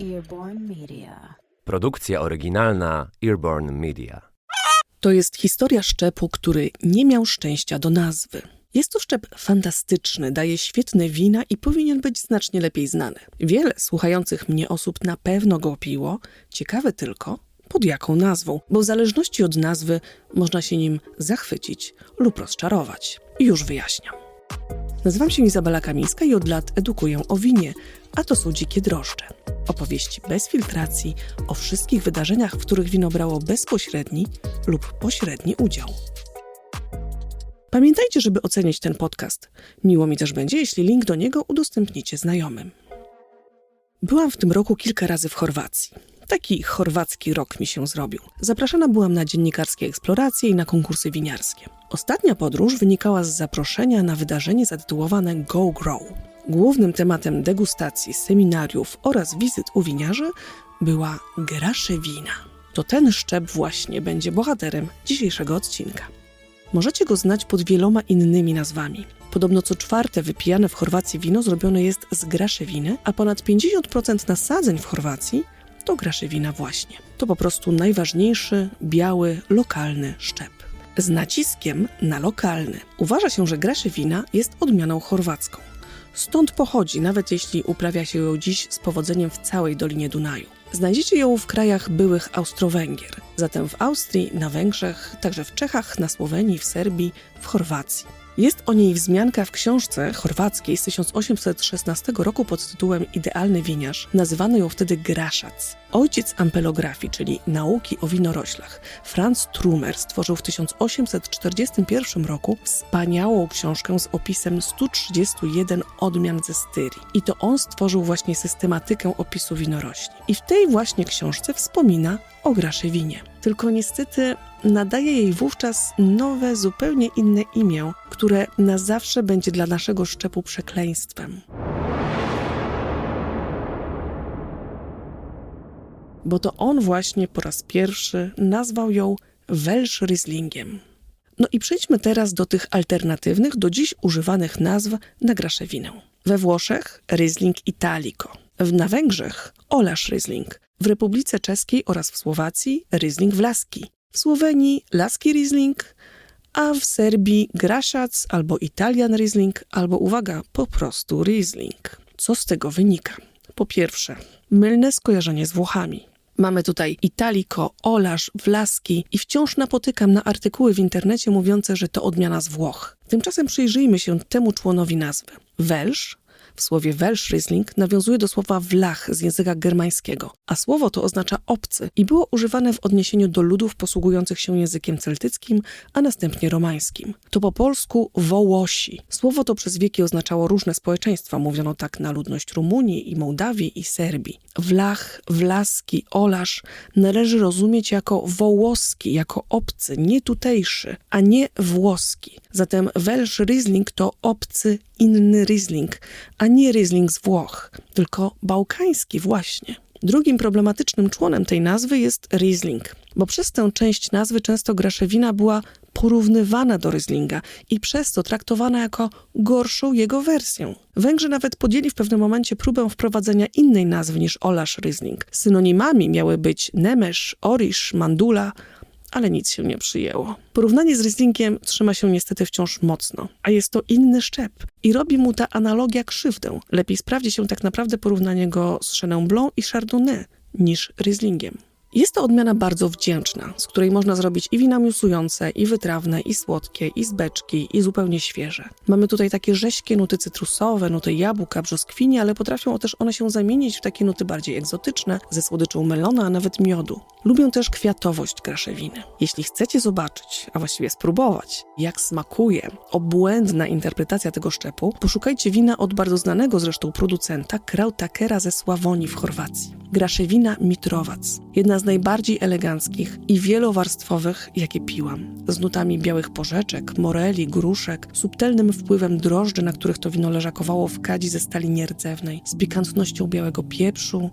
Earborn Media. Produkcja oryginalna Earborn Media. To jest historia szczepu, który nie miał szczęścia do nazwy. Jest to szczep fantastyczny, daje świetne wina i powinien być znacznie lepiej znany. Wiele słuchających mnie osób na pewno go piło, ciekawe tylko, pod jaką nazwą, bo w zależności od nazwy można się nim zachwycić lub rozczarować. I już wyjaśniam. Nazywam się Izabela Kamińska i od lat edukuję o winie, a to są dzikie drożdże. Opowieści bez filtracji o wszystkich wydarzeniach, w których wino brało bezpośredni lub pośredni udział. Pamiętajcie, żeby ocenić ten podcast. Miło mi też będzie, jeśli link do niego udostępnicie znajomym. Byłam w tym roku kilka razy w Chorwacji. Taki chorwacki rok mi się zrobił. Zapraszana byłam na dziennikarskie eksploracje i na konkursy winiarskie. Ostatnia podróż wynikała z zaproszenia na wydarzenie zatytułowane Go Grow. Głównym tematem degustacji, seminariów oraz wizyt u winiarzy była graszewina. To ten szczep właśnie będzie bohaterem dzisiejszego odcinka. Możecie go znać pod wieloma innymi nazwami. Podobno co czwarte wypijane w Chorwacji wino zrobione jest z graszewiny, a ponad 50% nasadzeń w Chorwacji to graszewina właśnie. To po prostu najważniejszy, biały, lokalny szczep. Z naciskiem na lokalny. Uważa się, że graszewina jest odmianą chorwacką. Stąd pochodzi, nawet jeśli uprawia się ją dziś z powodzeniem w całej Dolinie Dunaju. Znajdziecie ją w krajach byłych Austro-Węgier, zatem w Austrii, na Węgrzech, także w Czechach, na Słowenii, w Serbii, w Chorwacji. Jest o niej wzmianka w książce chorwackiej z 1816 roku pod tytułem Idealny winiarz. Nazywano ją wtedy Graszac. Ojciec ampelografii, czyli nauki o winoroślach, Franz Trumer stworzył w 1841 roku wspaniałą książkę z opisem 131 odmian ze styrii. I to on stworzył właśnie systematykę opisu winorośli. I w tej właśnie książce wspomina o graszewinie. Tylko niestety nadaje jej wówczas nowe, zupełnie inne imię, które na zawsze będzie dla naszego szczepu przekleństwem. Bo to on właśnie po raz pierwszy nazwał ją Welsh Rieslingiem. No i przejdźmy teraz do tych alternatywnych, do dziś używanych nazw na graszewinę. We Włoszech Riesling Italico, na Węgrzech Olasz Riesling, w Republice Czeskiej oraz w Słowacji Riesling Vlaski, w Słowenii Laski Riesling, a w Serbii Graszac albo Italian Riesling, albo uwaga, po prostu Riesling. Co z tego wynika? Po pierwsze, mylne skojarzenie z Włochami. Mamy tutaj Italico, Olasz, Wlaski i wciąż napotykam na artykuły w internecie mówiące, że to odmiana z Włoch. Tymczasem przyjrzyjmy się temu członowi nazwy. Welsh w słowie Welsh Riesling nawiązuje do słowa Wlach z języka germańskiego, a słowo to oznacza obcy i było używane w odniesieniu do ludów posługujących się językiem celtyckim, a następnie romańskim. To po polsku Wołosi. Słowo to przez wieki oznaczało różne społeczeństwa, mówiono tak na ludność Rumunii i Mołdawii i Serbii. Wlach, Wlaski, Olasz należy rozumieć jako wołoski, jako obcy, nie tutejszy, a nie włoski. Zatem Welsh Riesling to obcy, inny Riesling, a nie Riesling z Włoch, tylko bałkański właśnie. Drugim problematycznym członem tej nazwy jest Riesling, bo przez tę część nazwy często graszewina była porównywana do Rieslinga i przez to traktowana jako gorszą jego wersję. Węgrzy nawet podjęli w pewnym momencie próbę wprowadzenia innej nazwy niż Olasz Riesling. Synonimami miały być Nemesz, Orisz, Mandula, ale nic się nie przyjęło. Porównanie z Rieslingiem trzyma się niestety wciąż mocno, a jest to inny szczep i robi mu ta analogia krzywdę. Lepiej sprawdzi się tak naprawdę porównanie go z Chenin Blanc i Chardonnay niż Rieslingiem. Jest to odmiana bardzo wdzięczna, z której można zrobić i wina miusujące, i wytrawne, i słodkie, i z beczki, i zupełnie świeże. Mamy tutaj takie rześkie nuty cytrusowe, nuty jabłka, brzoskwini, ale potrafią też one się zamienić w takie nuty bardziej egzotyczne, ze słodyczą melona, a nawet miodu. Lubią też kwiatowość graszewiny. Jeśli chcecie zobaczyć, a właściwie spróbować, jak smakuje obłędna interpretacja tego szczepu, poszukajcie wina od bardzo znanego zresztą producenta Krautakera ze Sławonii w Chorwacji. Graszewina Mitrowac. Jedna z najbardziej eleganckich i wielowarstwowych, jakie piłam. Z nutami białych porzeczek, moreli, gruszek, subtelnym wpływem drożdży, na których to wino leżakowało w kadzi ze stali nierdzewnej, z pikantnością białego pieprzu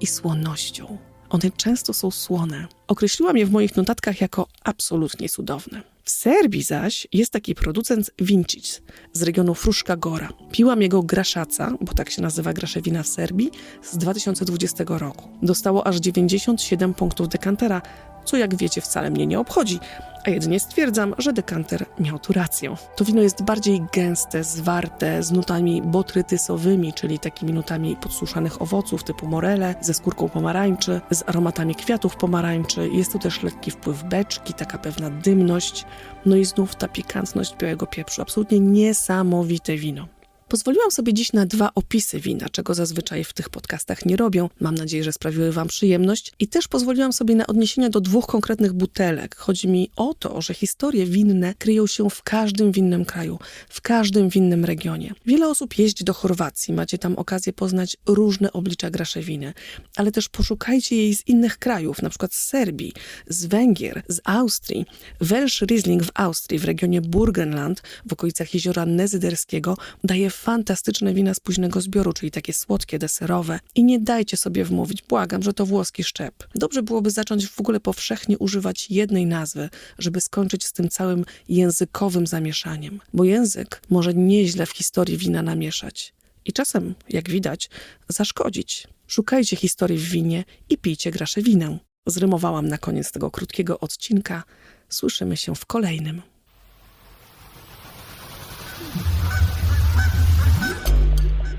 i słonością. One często są słone. Określiłam je w moich notatkach jako absolutnie cudowne. W Serbii zaś jest taki producent Vincic z regionu Fruszka Gora. Piłam jego graszaca, bo tak się nazywa graszewina w Serbii, z 2020 roku. Dostało aż 97 punktów dekantera, co jak wiecie wcale mnie nie obchodzi, a jedynie stwierdzam, że dekanter miał tu rację. To wino jest bardziej gęste, zwarte, z nutami botrytysowymi, czyli takimi nutami podsuszanych owoców typu morele, ze skórką pomarańczy, z aromatami kwiatów pomarańczy. Jest tu też lekki wpływ beczki, taka pewna dymność, no i znów ta pikantność białego pieprzu. Absolutnie niesamowite wino. Pozwoliłam sobie dziś na dwa opisy wina, czego zazwyczaj w tych podcastach nie robię. Mam nadzieję, że sprawiły Wam przyjemność. I też pozwoliłam sobie na odniesienia do dwóch konkretnych butelek. Chodzi mi o to, że historie winne kryją się w każdym winnym kraju, w każdym winnym regionie. Wiele osób jeździ do Chorwacji, macie tam okazję poznać różne oblicza graszewiny, ale też poszukajcie jej z innych krajów, na przykład z Serbii, z Węgier, z Austrii. Welsh Riesling w Austrii, w regionie Burgenland, w okolicach jeziora Nezyderskiego, daje fantastyczne wina z późnego zbioru, czyli takie słodkie, deserowe. I nie dajcie sobie wmówić, błagam, że to włoski szczep. Dobrze byłoby zacząć w ogóle powszechnie używać jednej nazwy, żeby skończyć z tym całym językowym zamieszaniem. Bo język może nieźle w historii wina namieszać. I czasem, jak widać, zaszkodzić. Szukajcie historii w winie i pijcie grasze winę. Zrymowałam na koniec tego krótkiego odcinka. Słyszymy się w kolejnym.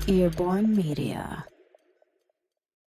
Earborn Media.